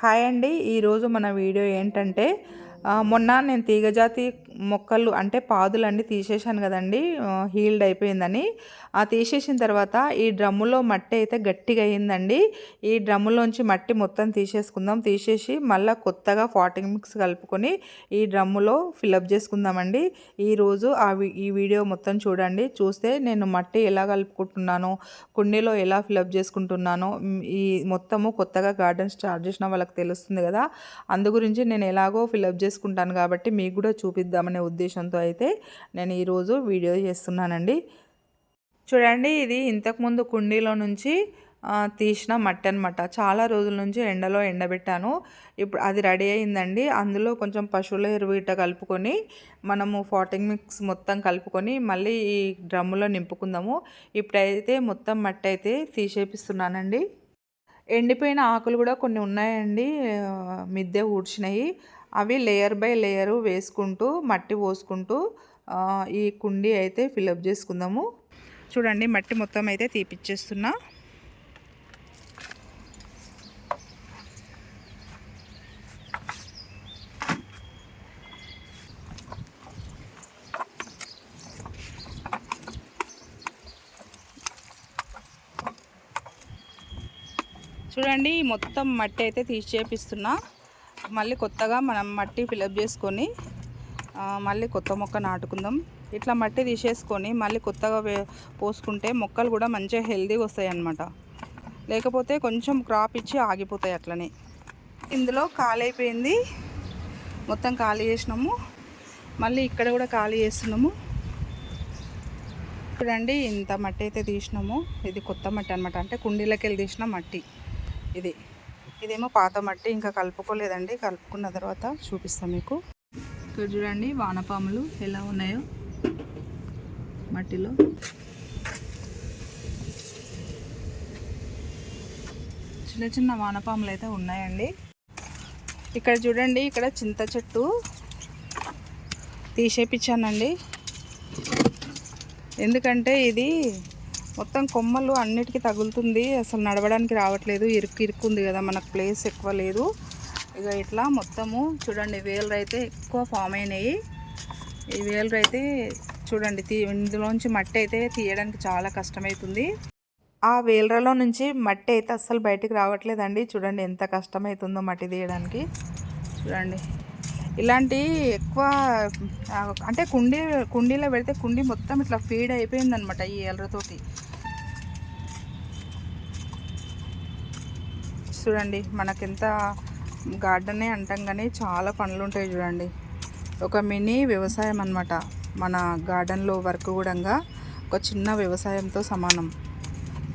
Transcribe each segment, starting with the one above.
Hi అండి. ఈరోజు మన వీడియో ఏంటంటే మొన్న నేను తీగజాతి మొక్కలు అంటే పాదులన్నీ తీసేశాను కదండి హీల్డ్ అయిపోయిందని. ఆ తీసేసిన తర్వాత ఈ డ్రమ్ములో మట్టి అయితే గట్టిగా అయిందండి ఈ డ్రమ్ములోంచి మట్టి మొత్తం తీసేసుకుందాం. తీసేసి మళ్ళీ కొత్తగా ఫాటింగ్ మిక్స్ కలుపుకొని ఈ డ్రమ్ములో ఫిలప్ చేసుకుందామండి. ఈరోజు ఆ ఈ వీడియో మొత్తం చూడండి. చూస్తే నేను మట్టి ఎలా కలుపుకుంటున్నానో కుండీలో ఎలా ఫిలప్ చేసుకుంటున్నానో ఈ మొత్తము కొత్తగా గార్డెన్ స్టార్ట్ చేసిన వాళ్ళకి తెలుస్తుంది కదా. అందు గురించి నేను ఎలాగో ఫిలప్ చేసుకుంటాను కాబట్టి మీకు కూడా చూపిద్దామనే ఉద్దేశంతో అయితే నేను ఈరోజు వీడియో చేస్తున్నానండి. చూడండి ఇది ఇంతకుముందు కుండీలో నుంచి తీసిన మట్టి అనమాట చాలా రోజుల నుంచి ఎండలో ఎండబెట్టాను. ఇప్పుడు అది రెడీ అయిందండి. అందులో కొంచెం పశువుల ఎరువు ఇట కలుపుకొని మనము ఫాటింగ్ మిక్స్ మొత్తం కలుపుకొని మళ్ళీ ఈ డ్రమ్ములో నింపుకుందాము. ఇప్పుడైతే మొత్తం మట్టి అయితే తీసేపిస్తున్నానండి. ఎండిపోయిన ఆకులు కూడా కొన్ని ఉన్నాయండి. మిద్దె ఊడ్చినాయి. అవి లేయర్ బై లేయరు వేసుకుంటూ మట్టి పోసుకుంటూ ఈ కుండీ అయితే ఫిలప్ చేసుకుందాము. చూడండి మట్టి మొత్తం అయితే తీపిచ్చేస్తున్నా. చూడండి మొత్తం మట్టి అయితే తీసి చేపిస్తున్నా. మళ్ళీ కొత్తగా మనం మట్టి ఫిలప్ చేసుకొని మళ్ళీ కొత్త మొక్క నాటుకుందాం. ఇట్లా మట్టి తీసేసుకొని మళ్ళీ కొత్తగా పోసుకుంటే మొక్కలు కూడా మంచిగా హెల్దీగా వస్తాయి అన్నమాట లేకపోతే కొంచెం క్రాప్ ఇచ్చి ఆగిపోతాయి అట్లనే. ఇందులో ఖాళీ అయిపోయింది. మొత్తం ఖాళీ చేసినాము. మళ్ళీ ఇక్కడ కూడా ఖాళీ చేస్తున్నాము. చూడండి ఇంత మట్టి అయితే తీసినాము. ఇది కొత్త మట్టి అనమాట అంటే కుండీలకి వెళ్ళి తీసిన మట్టి ఇది. ఇదేమో పాత మట్టి ఇంకా కలుపుకోలేదండి. కలుపుకున్న తర్వాత చూపిస్తాను మీకు. ఇక్కడ చూడండి వానపాములు ఎలా ఉన్నాయో మట్టిలో. చిన్న చిన్న వానపాములు అయితే ఉన్నాయండి. ఇక్కడ చూడండి ఇక్కడ చింత చెట్టు తీసేపించానండి ఎందుకంటే ఇది మొత్తం కొమ్మలు అన్నిటికీ తగులుతుంది. అసలు నడవడానికి రావట్లేదు. ఇరుకు ఇరుక్కుంది కదా మనకు ప్లేస్ ఎక్కువ లేదు. ఇక ఇట్లా మొత్తము చూడండి వేలు అయితే ఎక్కువ ఫామ్ అయినాయి. ఈ వేలు అయితే చూడండి తీ ఇందులోంచి మట్టి అయితే తీయడానికి చాలా కష్టమవుతుంది ఆ వేలరలో నుంచి మట్టి అయితే అస్సలు బయటికి రావట్లేదండి. చూడండి ఎంత కష్టమవుతుందో మట్టి తీయడానికి. చూడండి. ఇలాంటి ఎక్కువ అంటే కుండీ కుండీలో పెడితే కుండీ మొత్తం ఇట్లా ఫీడ్ అయిపోయిందనమాట ఈ ఎలరతోటి చూడండి మనకింత గార్డెనే అంటాం కానీ చాలా పనులు ఉంటాయి చూడండి. ఒక మినీ వ్యవసాయం అన్నమాట. మన గార్డెన్లో వర్క్ కూడా ఒక చిన్న వ్యవసాయంతో సమానం.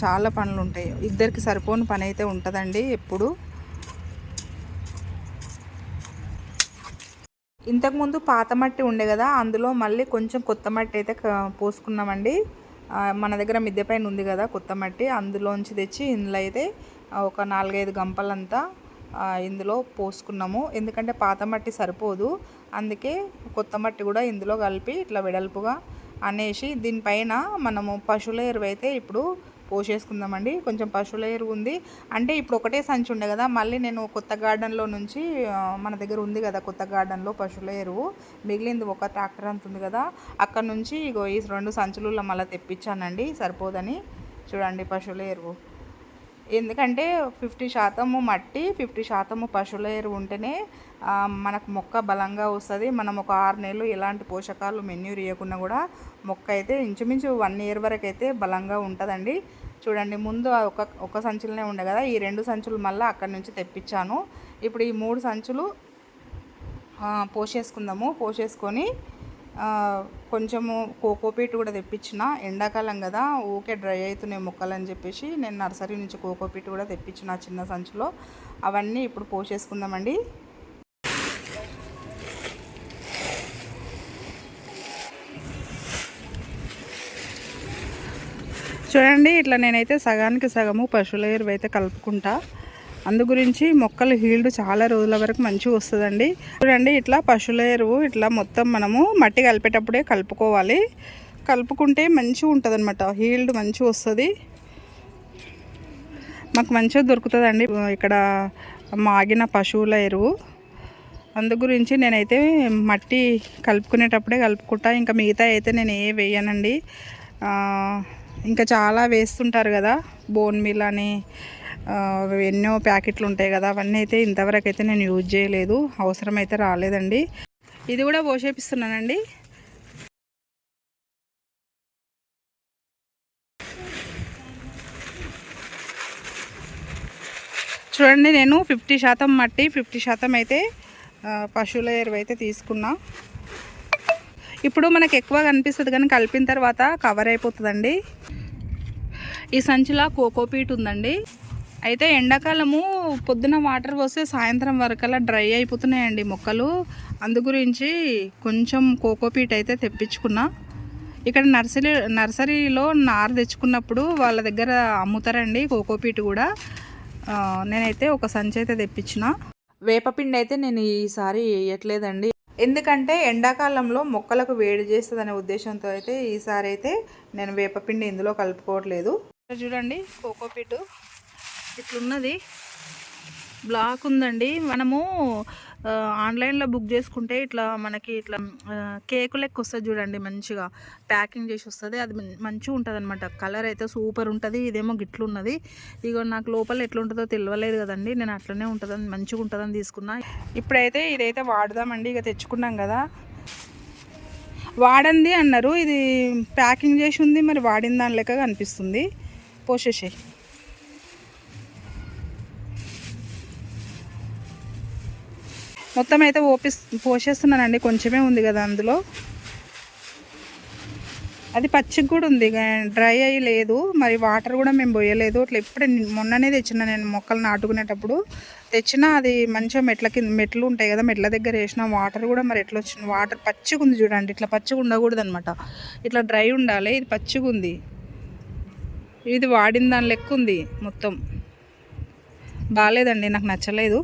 చాలా పనులు ఉంటాయి ఇద్దరికి సరిపోని పని అయితే ఉంటుందండి ఎప్పుడు. ఇంతకుముందు పాత మట్టి ఉండే కదా అందులో మళ్ళీ కొంచెం కొత్త మట్టి అయితే పోసుకున్నామండి. మన దగ్గర మిద్దె పైన ఉంది కదా కొత్త మట్టి అందులోంచి తెచ్చి ఇందులో అయితే ఒక నాలుగైదు గంపలంతా ఇందులో పోసుకున్నాము. ఎందుకంటే పాత మట్టి సరిపోదు. అందుకే కొత్త మట్టి కూడా ఇందులో కలిపి ఇట్లా వెడల్పుగా అనేసి దీనిపైన మనము పశువుల ఎరువు అయితే ఇప్పుడు పోసేసుకుందామండి. కొంచెం పశువుల ఎరువు ఉంది. అంటే ఇప్పుడు ఒకటే సంచి ఉండే కదా మళ్ళీ నేను కొత్త గార్డెన్లో నుంచి మన దగ్గర ఉంది కదా కొత్త గార్డెన్లో పశువుల ఎరువు. మిగిలింది ఒక ట్రాక్టర్ అంత ఉంది కదా అక్కడ నుంచి ఇగో ఈ రెండు సంచులు మళ్ళీ తెప్పించానండి. సరిపోదని చూడండి పశువుల ఎరువు. ఎందుకంటే ఫిఫ్టీ శాతము మట్టి ఫిఫ్టీ శాతము పశువుల ఎరువు ఉంటేనే మనకు మొక్క బలంగా వస్తుంది. మనం ఒక ఆరు నెలలు ఎలాంటి పోషకాలు మెన్యూర్ ఇవ్వకుండా కూడా మొక్క అయితే ఇంచుమించు వన్ ఇయర్ వరకు అయితే బలంగా ఉంటుందండి. చూడండి ముందు ఒక ఒక సంచులనే ఉండే కదా ఈ రెండు సంచులు మళ్ళీ అక్కడి నుంచి తెప్పించాను. ఇప్పుడు ఈ మూడు సంచులు పోసేసుకుందాము పోసేసుకొని కొంచెము కోకోపీట్ కూడా తెప్పించిన. ఎండాకాలం కదా ఊకే డ్రై అవుతున్నాయి మొక్కలు అని చెప్పేసి నేను నర్సరీ నుంచి కోకోపీట్ కూడా తెప్పించిన చిన్న సంచిలో. అవన్నీ ఇప్పుడు పోసేసుకుందామండి. చూడండి ఇట్లా నేనైతే సగానికి సగము పశువుల ఎరువు అయితే కలుపుకుంటా. అందు గురించి మొక్కలు హీల్డ్ చాలా రోజుల వరకు మంచిగా వస్తుందండి. చూడండి ఇట్లా పశువుల ఎరువు ఇట్లా మొత్తం మనము మట్టి కలిపేటప్పుడే కలుపుకోవాలి. కలుపుకుంటే మంచిగా ఉంటుంది అనమాట హీల్డ్ మంచిగా వస్తుంది. మాకు మంచిగా దొరుకుతుందండి ఇక్కడ మాగిన పశువుల ఎరువు. అందు గురించి నేనైతే మట్టి కలుపుకునేటప్పుడే కలుపుకుంటా. ఇంకా మిగతా అయితే నేను ఏ వేయనండి. ఇంకా చాలా వేస్తుంటారు కదా బోన్ మిల్ అని ఎన్నో ప్యాకెట్లు ఉంటాయి కదా అవన్నీ అయితే ఇంతవరకు అయితే నేను యూజ్ చేయలేదు. అవసరం అయితే రాలేదండి. ఇది కూడా పోసేపిస్తున్నానండి చూడండి నేను ఫిఫ్టీ శాతం మట్టి ఫిఫ్టీ శాతం అయితే పశువుల ఎరువు అయితే తీసుకున్నా. ఇప్పుడు మనకు ఎక్కువ కనిపిస్తుంది కానీ కలిపిన తర్వాత కవర్ అయిపోతుందండి. ఈ సంచిలో కోకోపీట్ ఉందండి. అయితే ఎండాకాలము పొద్దున వాటర్ పోస్తే సాయంత్రం వరకల్లా డ్రై అయిపోతున్నాయండి మొక్కలు. అందు గురించి కొంచెం కోకోపీట్ అయితే తెప్పించుకున్నా. ఇక్కడ నర్సరీ నర్సరీలో నారు తెచ్చుకున్నప్పుడు వాళ్ళ దగ్గర అమ్ముతారండి కోకోపీట్ కూడా. నేనైతే ఒక సంచి అయితే తెప్పించిన. వేపపిండి అయితే నేను ఈసారి వేయట్లేదండి. ఎందుకంటే ఎండాకాలంలో మొక్కలకు వేడి చేస్తుందనే ఉద్దేశంతో అయితే ఈసారి అయితే నేను వేపపిండి ఇందులో కలుపుకోవట్లేదు. చూడండి కోకోపీటు ఇట్లున్నది. బ్లాక్ ఉందండి. మనము ఆన్లైన్లో బుక్ చేసుకుంటే ఇట్లా మనకి ఇట్లా కేకు లెక్క వస్తుంది చూడండి మంచిగా. ప్యాకింగ్ చేసి వస్తుంది. అది మంచిగా ఉంటుంది అనమాట కలర్ అయితే సూపర్ ఉంటుంది. ఇదేమో గిట్లు ఉన్నది ఇగో నాకు లోపల ఎట్లుంటుందో తెలియలేదు కదండి. నేను అట్లనే ఉంటుందని మంచిగా ఉంటుందని తీసుకున్నా. ఇప్పుడైతే ఇదైతే వాడదామండి. ఇక తెచ్చుకున్నాం కదా. వాడంది అన్నారు. ఇది ప్యాకింగ్ చేసి ఉంది. మరి వాడిన దాని లెక్క కనిపిస్తుంది. పోసేసేయి. మొత్తం అయితే ఓపిస్ పోసేస్తున్నానండి కొంచెమే ఉంది కదా అందులో. అది పచ్చికి కూడా ఉంది. డ్రై అయ్యి లేదు. మరి వాటర్ కూడా మేము పోయలేదు. అట్లా ఇప్పుడే మొన్ననే తెచ్చిన నేను మొక్కలు నాటుకునేటప్పుడు. తెచ్చిన అది మంచిగా మెట్ల కింద మెట్లు ఉంటాయి కదా మెట్ల దగ్గర వేసిన వాటర్ కూడా మరి ఎట్లా వచ్చింది? వాటర్ పచ్చిగా ఉంది చూడండి. ఇట్లా పచ్చిగా ఉండకూడదు అనమాట ఇట్లా డ్రై ఉండాలి. ఇది పచ్చిగా ఉంది. ఇది వాడిన దాని లెక్క ఉంది మొత్తం. బాగాలేదండి. నాకు నచ్చలేదు.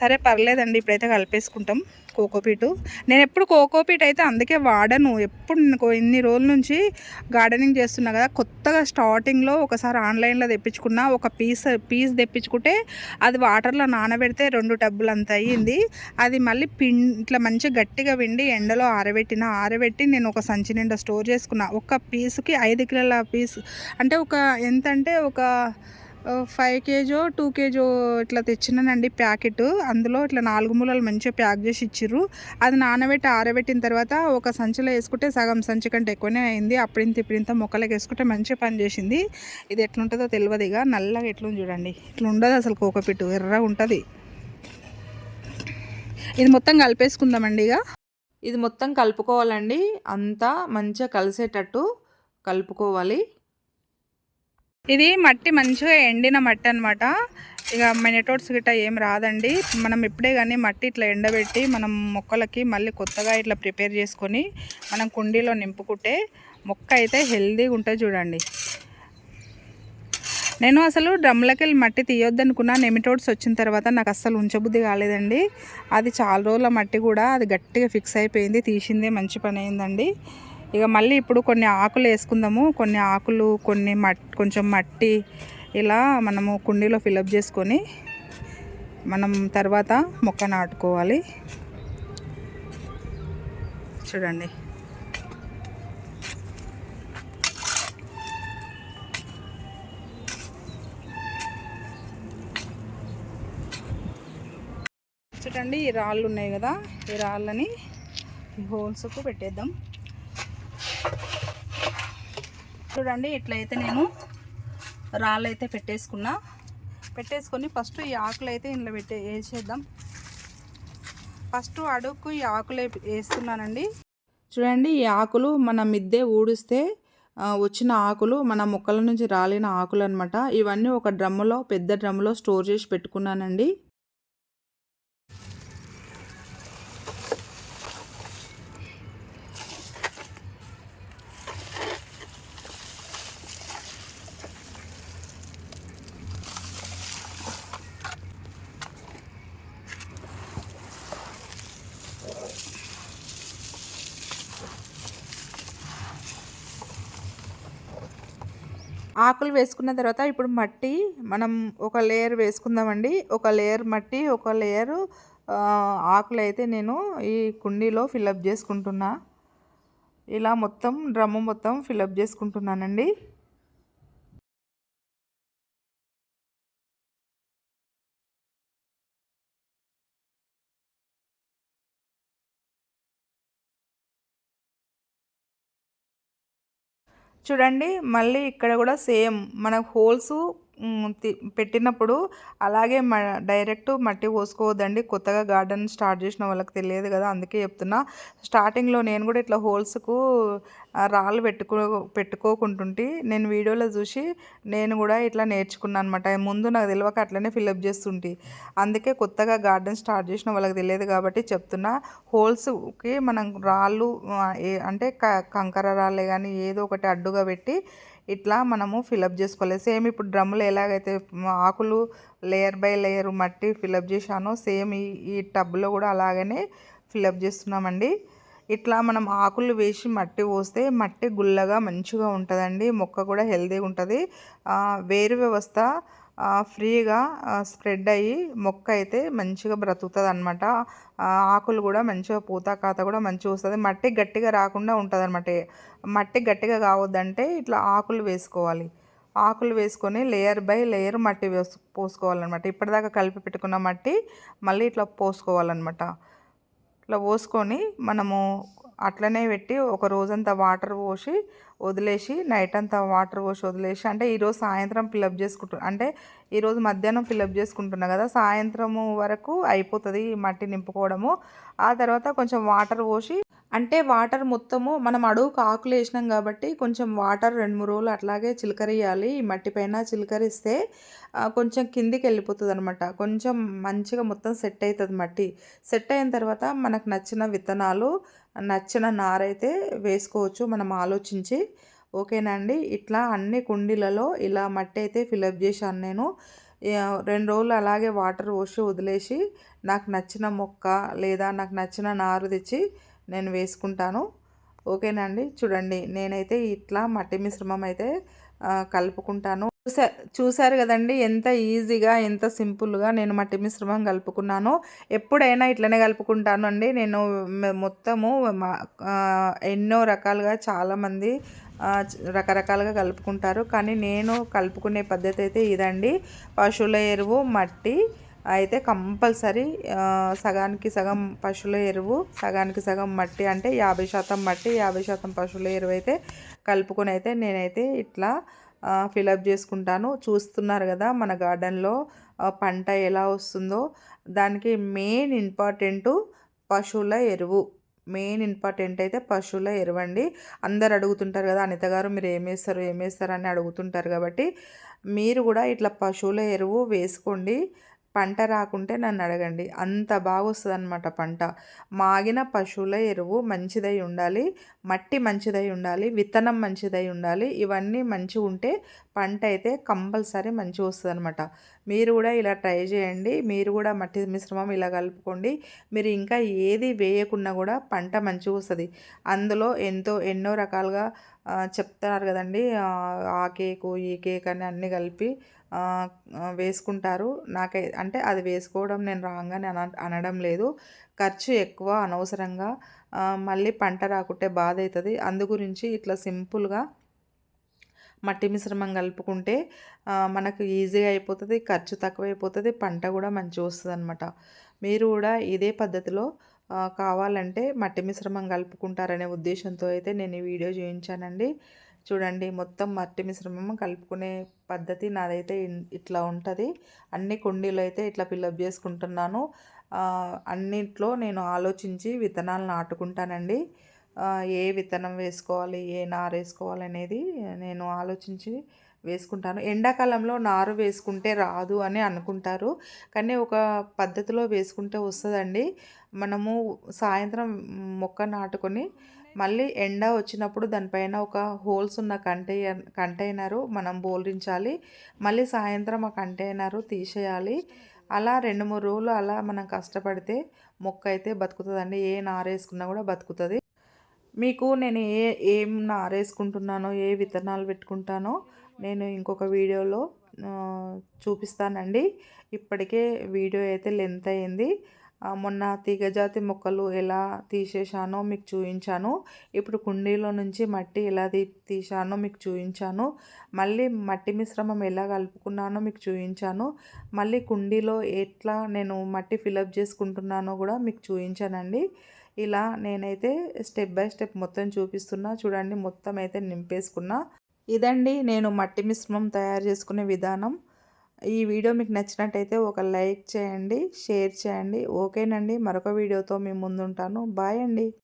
సరే పర్లేదండి ఇప్పుడైతే కలిపేసుకుంటాం కోకోపీటు నేను ఎప్పుడు కోకోపీట్ అయితే అందుకే వాడను. ఎప్పుడు నేను ఇన్ని రోజుల నుంచి గార్డెనింగ్ చేస్తున్నా కదా కొత్తగా స్టార్టింగ్లో ఒకసారి ఆన్లైన్లో తెప్పించుకున్నా ఒక పీస్ పీస్ తెప్పించుకుంటే అది వాటర్లో నానబెడితే రెండు టబ్బులు అంత అయ్యింది. అది మళ్ళీ పిం ఇట్లా మంచిగా గట్టిగా విండి ఎండలో ఆరబెట్టిన ఆరబెట్టి నేను ఒక సంచి నిండా స్టోర్ చేసుకున్నా. ఒక పీస్కి ఐదు కిలోల పీస్ అంటే ఒక ఎంత అంటే ఒక ఫైవ్ కేజో టూ కేజో ఇట్లా తెచ్చినానండి ప్యాకెట్. అందులో ఇట్లా నాలుగు మూలలు మంచిగా ప్యాక్ చేసి ఇచ్చిర్రు. అది నానబెట్టి ఆరబెట్టిన తర్వాత ఒక సంచిలో వేసుకుంటే సగం సంచి కంటే ఎక్కువనే అయింది. అప్పుడింత ఇప్పుడింత మొక్కలకి వేసుకుంటే మంచిగా పని చేసింది. ఇది ఎట్లుంటుందో తెలియదు ఇక. నల్లగా ఎట్లుంది చూడండి. ఇట్లా ఉండదు అసలు కోకపిట్టు ఎర్రగా ఉంటుంది. ఇది మొత్తం కలిపేసుకుందామండి ఇక. ఇది మొత్తం కలుపుకోవాలండి. అంతా మంచిగా కలిసేటట్టు కలుపుకోవాలి. ఇది మట్టి మంచిగా ఎండిన మట్టి అనమాట ఇక మినటోడ్స్ గిట్ట ఏం రాదండి. మనం ఎప్పుడే కానీ మట్టి ఇట్లా ఎండబెట్టి మనం మొక్కలకి మళ్ళీ కొత్తగా ఇట్లా ప్రిపేర్ చేసుకొని మనం కుండీలో నింపుకుంటే మొక్క అయితే హెల్దీగా ఉంటుంది చూడండి. నేను అసలు డ్రమ్లకి వెళ్ళి మట్టి తీయొద్దనుకున్నా. నెమిటోడ్స్ వచ్చిన తర్వాత నాకు అస్సలు ఉంచబుద్ధి కాలేదండి. అది చాలా రోజుల మట్టి కూడా అది గట్టిగా ఫిక్స్ అయిపోయింది. తీసిందే మంచి పని అయిందండి. ఇక మళ్ళీ ఇప్పుడు కొన్ని ఆకులు వేసుకుందాము. కొన్ని ఆకులు కొన్ని మట్ కొంచెం మట్టి ఇలా మనము కుండీలో ఫిలప్ చేసుకొని మనం తర్వాత మొక్క నాటుకోవాలి. చూడండి. చూడండి ఈ రాళ్ళు ఉన్నాయి కదా. ఈ రాళ్ళని హోల్స్కు పెట్టేద్దాం. చూడండి ఇట్లయితే నేను రాళ్ళు అయితే పెట్టేసుకున్నా. పెట్టేసుకొని ఫస్ట్ ఈ ఆకులు అయితే ఇందులో పెట్టే వేసేద్దాం. ఫస్ట్ అడుగుకు ఈ ఆకులు వేస్తున్నానండి. చూడండి ఈ ఆకులు మన మిద్దె ఊడిస్తే వచ్చిన ఆకులు మన మొక్కల నుంచి రాలిన ఆకులు అనమాట ఇవన్నీ ఒక డ్రమ్ములో పెద్ద డ్రమ్ములో స్టోర్ చేసి పెట్టుకున్నానండి. ఆకులు వేసుకున్న తర్వాత ఇప్పుడు మట్టి మనం ఒక లేయర్ వేసుకుందామండి. ఒక లేయర్ మట్టి ఒక లేయర్ ఆకులు అయితే నేను ఈ కుండీలో ఫిలప్ చేసుకుంటున్నా. ఇలా మొత్తం డ్రమ్ము మొత్తం ఫిలప్ చేసుకుంటున్నానండి. చూడండి మళ్ళీ ఇక్కడ కూడా సేమ్. మనకు హోల్స్ పెట్టినప్పుడు అలాగే మ డైరెక్ట్ మట్టి పోసుకోవద్దండి. కొత్తగా గార్డెన్ స్టార్ట్ చేసిన వాళ్ళకి తెలియదు కదా అందుకే చెప్తున్నా. స్టార్టింగ్లో నేను కూడా ఇట్లా హోల్స్కు రాళ్ళు పెట్టుకో పెట్టుకోకుంటుంటే నేను వీడియోలో చూసి నేను కూడా ఇట్లా నేర్చుకున్నాను అనమాట ముందు నాకు తెలియక అట్లనే ఫిల్అప్ చేస్తుంటే. అందుకే కొత్తగా గార్డెన్ స్టార్ట్ చేసిన వాళ్ళకి తెలియదు కాబట్టి చెప్తున్నా. హోల్స్కి మనం రాళ్ళు అంటే కంకర రాళ్ళే కానీ ఏదో ఒకటి అడ్డుగా పెట్టి ఇట్లా మనము ఫిలప్ చేసుకోవాలి. సేమ్ ఇప్పుడు డ్రమ్ములు ఎలాగైతే ఆకులు లేయర్ బై లేయర్ మట్టి ఫిలప్ చేశానో సేమ్ ఈ ఈ టబ్లో కూడా అలాగనే ఫిలప్ చేస్తున్నామండి. ఇట్లా మనం ఆకులు వేసి మట్టి పోస్తే మట్టి గుల్లగా మంచిగా ఉంటుందండి. మొక్క కూడా హెల్తీగా ఉంటుంది. వేరు వ్యవస్థ ఫ్రీగా స్ప్రెడ్ అయ్యి మొక్క అయితే మంచిగా బ్రతుకుతుంది అనమాట ఆకులు కూడా మంచిగా పూత కాత కూడా మంచిగా వస్తుంది. మట్టి గట్టిగా రాకుండా ఉంటుంది అనమాట మట్టి గట్టిగా కావద్దంటే ఇట్లా ఆకులు వేసుకోవాలి. ఆకులు వేసుకొని లేయర్ బై లేయర్ మట్టి వేసు పోసుకోవాలన్నమాట. ఇప్పటిదాకా కలిపి పెట్టుకున్న మట్టి మళ్ళీ ఇట్లా పోసుకోవాలన్నమాట. ఇట్లా పోసుకొని మనము అట్లనే పెట్టి ఒక రోజంతా వాటర్ పోసి వదిలేసి నైట్ అంతా వాటర్ పోసి వదిలేసి అంటే ఈరోజు సాయంత్రం ఫిలప్ చేసుకుంటు అంటే ఈరోజు మధ్యాహ్నం ఫిలప్ చేసుకుంటున్నా కదా సాయంత్రము వరకు అయిపోతుంది మట్టి నింపుకోవడము. ఆ తర్వాత కొంచెం వాటర్ పోసి అంటే వాటర్ మొత్తము మనం అడుగుకు ఆకులు వేసినాం కాబట్టి కొంచెం వాటర్ రెండు మూడు రోజులు అట్లాగే చిలకరియాలి ఈ మట్టి పైన చిలకరిస్తే కొంచెం కిందికి వెళ్ళిపోతుంది అనమాట కొంచెం మంచిగా మొత్తం సెట్ అవుతుంది మట్టి. సెట్ అయిన తర్వాత మనకు నచ్చిన విత్తనాలు నచ్చిన నారైతే వేసుకోవచ్చు. మనం ఆలోచించి ఓకేనండి ఇట్లా అన్ని కుండీలలో ఇలా మట్టి అయితే ఫిలప్ చేశాను నేను. రెండు రోజులు అలాగే వాటర్ పోసి వదిలేసి నాకు నచ్చిన మొక్క లేదా నాకు నచ్చిన నారు తెచ్చి నేను వేసుకుంటాను. ఓకేనండి చూడండి నేనైతే ఇట్లా మట్టి మిశ్రమం అయితే కలుపుకుంటాను. చూసా చూసారు కదండి ఎంత ఈజీగా ఎంత సింపుల్గా నేను మట్టి మిశ్రమం కలుపుకున్నాను. ఎప్పుడైనా ఇట్లనే కలుపుకుంటాను అండి. నేను మొత్తము ఎన్నో రకాలుగా చాలామంది రకరకాలుగా కలుపుకుంటారు. కానీ నేను కలుపుకునే పద్ధతి అయితే ఇదండి. పశువుల ఎరువు మట్టి అయితే కంపల్సరీ సగానికి సగం పశువుల ఎరువు సగానికి సగం మట్టి అంటే యాభై శాతం మట్టి యాభై శాతం పశువుల ఎరువు అయితే కలుపుకొని అయితే నేనైతే ఇట్లా ఫిలప్ చేసుకుంటాను. చూస్తున్నారు కదా మన గార్డెన్లో పంట ఎలా వస్తుందో. దానికి మెయిన్ ఇంపార్టెంట్ పశువుల ఎరువు. మెయిన్ ఇంపార్టెంట్ అయితే పశువుల ఎరువండి అందరు అడుగుతుంటారు కదా అనిత గారు మీరు ఏమేస్తారు ఏమేస్తారు అని అడుగుతుంటారు కాబట్టి మీరు కూడా ఇట్లా పశువుల ఎరువు వేసుకోండి. పంట రాకుంటే నన్ను అడగండి. అంత బాగా వస్తుంది అనమాట పంట. మాగిన పశువుల ఎరువు మంచిదై ఉండాలి మట్టి మంచిదై ఉండాలి విత్తనం మంచిదై ఉండాలి ఇవన్నీ మంచిగా ఉంటే పంట అయితే కంపల్సరీ మంచిగా వస్తుంది అనమాట మీరు కూడా ఇలా ట్రై చేయండి. మీరు కూడా మట్టి మిశ్రమం ఇలా కలుపుకోండి. మీరు ఇంకా ఏది వేయకున్నా కూడా పంట మంచిగా వస్తుంది. అందులో ఎంతో ఎన్నో రకాలుగా చెప్తారు కదండి. ఆ కేకు ఈ కేక్ అని అన్నీ కలిపి వేసుకుంటారు. నాకై అంటే అది వేసుకోవడం నేను రాగానే అన అనడం లేదు. ఖర్చు ఎక్కువ అనవసరంగా మళ్ళీ పంట రాకుంటే బాధ అవుతుంది అందు గురించి ఇట్లా సింపుల్గా మట్టి మిశ్రమం కలుపుకుంటే మనకు ఈజీగా అయిపోతుంది ఖర్చు తక్కువ అయిపోతుంది పంట కూడా మంచిగా వస్తుంది అనమాట మీరు కూడా ఇదే పద్ధతిలో కావాలంటే మట్టి మిశ్రమం కలుపుకుంటారనే ఉద్దేశంతో అయితే నేను ఈ వీడియో చూపించానండి చూడండి మొత్తం మట్టి మిశ్రమం కలుపుకునే పద్ధతి నాదైతే ఇట్లా ఉంటుంది. అన్ని కుండీలు అయితే ఇట్లా ఫిల్అప్ చేసుకుంటున్నాను. అన్నిట్లో నేను ఆలోచించి విత్తనాలు నాటుకుంటానండి. ఏ విత్తనం వేసుకోవాలి ఏ నారు వేసుకోవాలి అనేది నేను ఆలోచించి వేసుకుంటాను. ఎండాకాలంలో నారు వేసుకుంటే రాదు అని అనుకుంటారు. కానీ ఒక పద్ధతిలో వేసుకుంటే వస్తుందండి. మనము సాయంత్రం మొక్క నాటుకొని మళ్ళీ ఎండ వచ్చినప్పుడు దానిపైన ఒక హోల్స్ ఉన్న కంటైనర్ కంటైనరు మనం బోల్డించాలి. మళ్ళీ సాయంత్రం ఆ కంటైనరు తీసేయాలి. అలా రెండు మూడు రోజులు అలా మనం కష్టపడితే మొక్క అయితే బతుకుతుందండి. ఏ నారేసుకున్నా కూడా బతుకుతుంది. మీకు నేను ఏ ఏం నారేసుకుంటున్నానో ఏ విత్తనాలు పెట్టుకుంటానో నేను ఇంకొక వీడియోలో చూపిస్తానండి. ఇప్పటికే వీడియో అయితే లెంత్ అయింది. మొన్న తీగజాతి మొక్కలు ఎలా తీసేశానో మీకు చూపించాను. ఇప్పుడు కుండీలో నుంచి మట్టి ఎలా తీ తీశానో మీకు చూపించాను. మళ్ళీ మట్టి మిశ్రమం ఎలా కలుపుకున్నానో మీకు చూపించాను. మళ్ళీ కుండీలో ఎట్లా నేను మట్టి ఫిలప్ చేసుకుంటున్నానో కూడా మీకు చూపించానండి. ఇలా నేనైతే స్టెప్ బై స్టెప్ మొత్తం చూపిస్తున్నా. చూడండి మొత్తం అయితే నింపేసుకున్నా. ఇదండి నేను మట్టి మిశ్రమం తయారు చేసుకునే విధానం. ఈ వీడియో మీకు నచ్చినట్టయితే ఒక లైక్ చేయండి షేర్ చేయండి. ఓకేనండి మరొక వీడియోతో మీ ముందుంటాను. బాయ్ అండి.